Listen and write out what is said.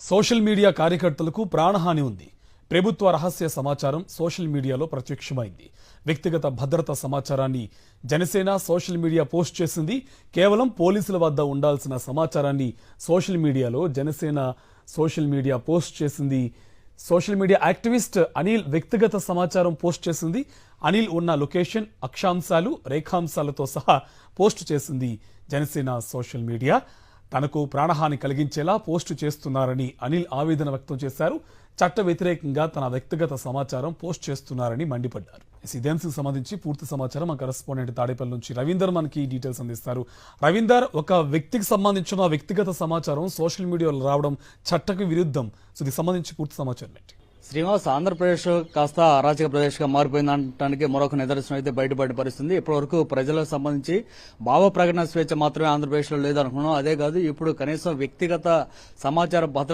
Social media కార్యకర్తలకు ప్రాణహాని ఉంది. ప్రభుత్వ రహస్య సమాచారం సోషల్ మీడియాలో ప్రత్యక్షమైంది. వ్యక్తిగత భద్రత సమాచారాన్ని జనసేన సోషల్ మీడియా పోస్ట్ చేసింది. కేవలం పోలీసుల వద్ద ఉండాల్సిన సమాచారాన్ని సోషల్ మీడియాలో జనసేన సోషల్ మీడియా పోస్ట్ చేసింది. సోషల్ మీడియా యాక్టివిస్ట్ అనిల్ వ్యక్తిగత సమాచారం పోస్ట్ చేసింది. అనిల్ ఉన్న లొకేషన్ అక్షాంశాలు రేఖాంశాలతో సహా పోస్ట్ చేసింది జనసేన సోషల్ మీడియా. తనకు ప్రాణహాని కలిగించేలా పోస్టు చేస్తున్నారని అనిల్ ఆవేదన వ్యక్తం చేశారు. చట్ట వ్యతిరేకంగా తన వ్యక్తిగత సమాచారం పోస్ట్ చేస్తున్నారని మండిపడ్డారు. ఇదే సంబంధించి పూర్తి సమాచారం మా కరెస్పాండెంట్ తాడేపల్లి నుంచి రవీందర్ మనకి డీటెయిల్స్ అందిస్తారు. రవీందర్ ఒక వ్యక్తికి సంబంధించిన వ్యక్తిగత సమాచారం సోషల్ మీడియాలో రావడం చట్టకు విరుద్ధం. సో దీనికి సంబంధించి పూర్తి సమాచారం ఏంటి? శ్రీనివాస్ ఆంధ్రప్రదేశ్ కాస్త అరాచక ప్రదేశ్గా మారిపోయిందనడానికి మరొక నిదర్శనం అయితే బయటపడిన పరిస్థితుంది. ఇప్పటివరకు ప్రజలకు సంబంధించి భావ ప్రకటన స్వేచ్ఛ మాత్రమే ఆంధ్రప్రదేశ్లో లేదనుకున్నాం. అదే కాదు ఇప్పుడు కనీసం వ్యక్తిగత సమాచార భద్రత